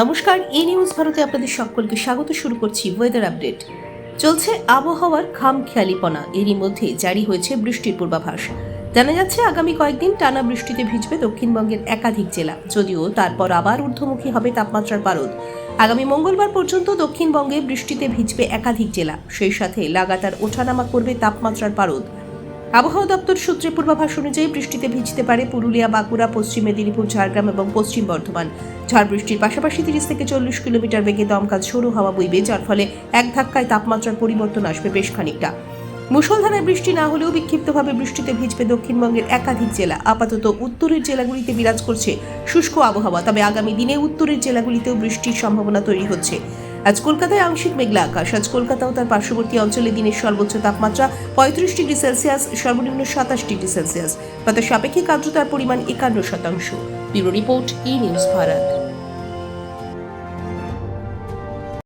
নমস্কার ই নিউজ ভারতে আপনাদের সকলকে স্বাগত, শুরু করছি ওয়েদার আপডেট চলছে আবহাওয়ার খামখেয়ালিপনা, এরই মধ্যে জারি হয়েছে বৃষ্টির পূর্বাভাস। জানা যাচ্ছে, আগামী কয়েকদিন টানা বৃষ্টিতে ভিজবে দক্ষিণবঙ্গের একাধিক জেলা। যদিও তারপর আবার ঊর্ধ্বমুখী হবে তাপমাত্রার পারদ আগামী মঙ্গলবার পর্যন্ত দক্ষিণবঙ্গে বৃষ্টিতে ভিজবে একাধিক জেলা। সেই সাথে লাগাতার ওঠানামা করবে তাপমাত্রার পারদ আবহাওয়া দপ্তর সূত্রে পূর্বাভাস অনুযায়ী বৃষ্টিতে ভিজতে পারে পুরুলিয়া, বাঁকুড়া, পশ্চিম মেদিনীপুর, ঝাড়গ্রাম এবং পশ্চিম বর্ধমান। ঝড় বৃষ্টির পাশাপাশি তিরিশ থেকে চল্লিশ কিলোমিটার বেগে দমকা ঝোড়ো হাওয়া বইবে, যার ফলে এক ধাক্কায় তাপমাত্রার পরিবর্তন আসবে বেশ খানিকটা। মুষলধারায় বৃষ্টি না হলেও বিক্ষিপ্তভাবে বৃষ্টিতে ভিজবে দক্ষিণবঙ্গের একাধিক জেলা। আপাতত উত্তরের জেলাগুলিতে বিরাজ করছে শুষ্ক আবহাওয়া, তবে আগামী দিনে উত্তরের জেলাগুলিতেও বৃষ্টির সম্ভাবনা তৈরি হচ্ছে। আজ কলকাতায় আংশিক মেঘলা আকাশ। আজ কলকাতা ও তার পার্শ্ববর্তী অঞ্চলে দিনের সর্বোচ্চ তাপমাত্রা পঁয়ত্রিশ ডিগ্রি সেলসিয়াস, সর্বনিম্ন সাতাশ ডিগ্রি সেলসিয়াস। বাতাস সাপেক্ষিক আর্দ্রতার পরিমাণ একান্ন শতাংশ। Bureau report, E news Bharat.